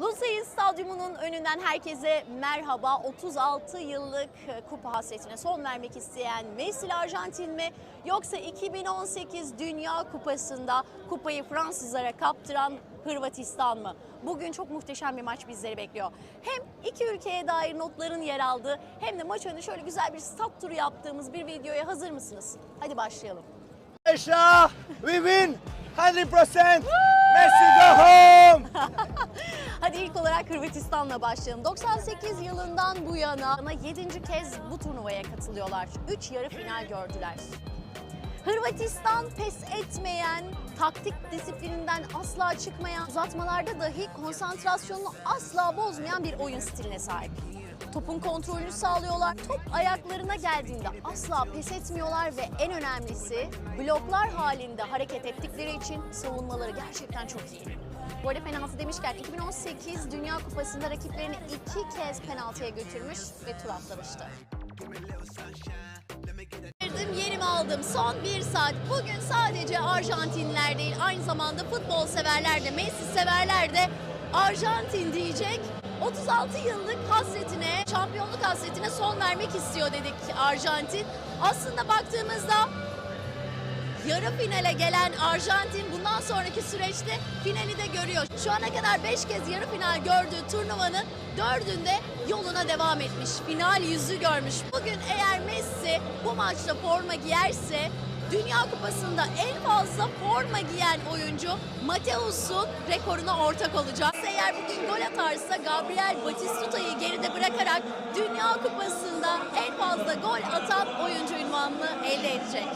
Lusail Stadyumu'nun önünden herkese merhaba. 36 yıllık e, kupa hasretine son vermek isteyen Messi Arjantin mi yoksa 2018 Dünya Kupası'nda kupayı Fransızlara kaptıran Hırvatistan mı? Bugün çok muhteşem bir maç bizleri bekliyor. Hem iki ülkeye dair notların yer aldığı hem de maç önü şöyle güzel bir stat turu yaptığımız bir videoya hazır mısınız? Hadi başlayalım. Asia, we win 100%. Messi go ilk olarak Hırvatistan'la başlayalım. 98 yılından bu yana 7. kez bu turnuvaya katılıyorlar. 3 yarı final gördüler. Hırvatistan pes etmeyen, taktik disiplininden asla çıkmayan, uzatmalarda dahi konsantrasyonunu asla bozmayan bir oyun stiline sahip. Topun kontrolünü sağlıyorlar. Top ayaklarına geldiğinde asla pes etmiyorlar ve en önemlisi bloklar halinde hareket ettikleri için savunmaları gerçekten çok iyi. Bu arada penaltı demişken 2018 Dünya Kupası'nda rakiplerini iki kez penaltıya götürmüş ve tur atlamıştı. Girdim, yerimi aldım. Son bir saat. Bugün sadece Arjantinler değil, aynı zamanda futbol severler de, Messi severler de Arjantin diyecek. 36 yıllık hasretine, şampiyonluk hasretine son vermek istiyor dedik Arjantin. Aslında baktığımızda yarı finale gelen Arjantin bundan sonraki süreçte finali de görüyor. Şu ana kadar 5 kez yarı final gördüğü turnuvanın dördünde yoluna devam etmiş. Final yüzü görmüş. Bugün eğer Messi bu maçta forma giyerse Dünya Kupası'nda en fazla forma giyen oyuncu Mateus'un rekoruna ortak olacak. Eğer bugün gol atarsa Gabriel Batistuta'yı geride bırakarak Dünya Kupası'nda en fazla gol atan oyuncu ünvanını elde edecek.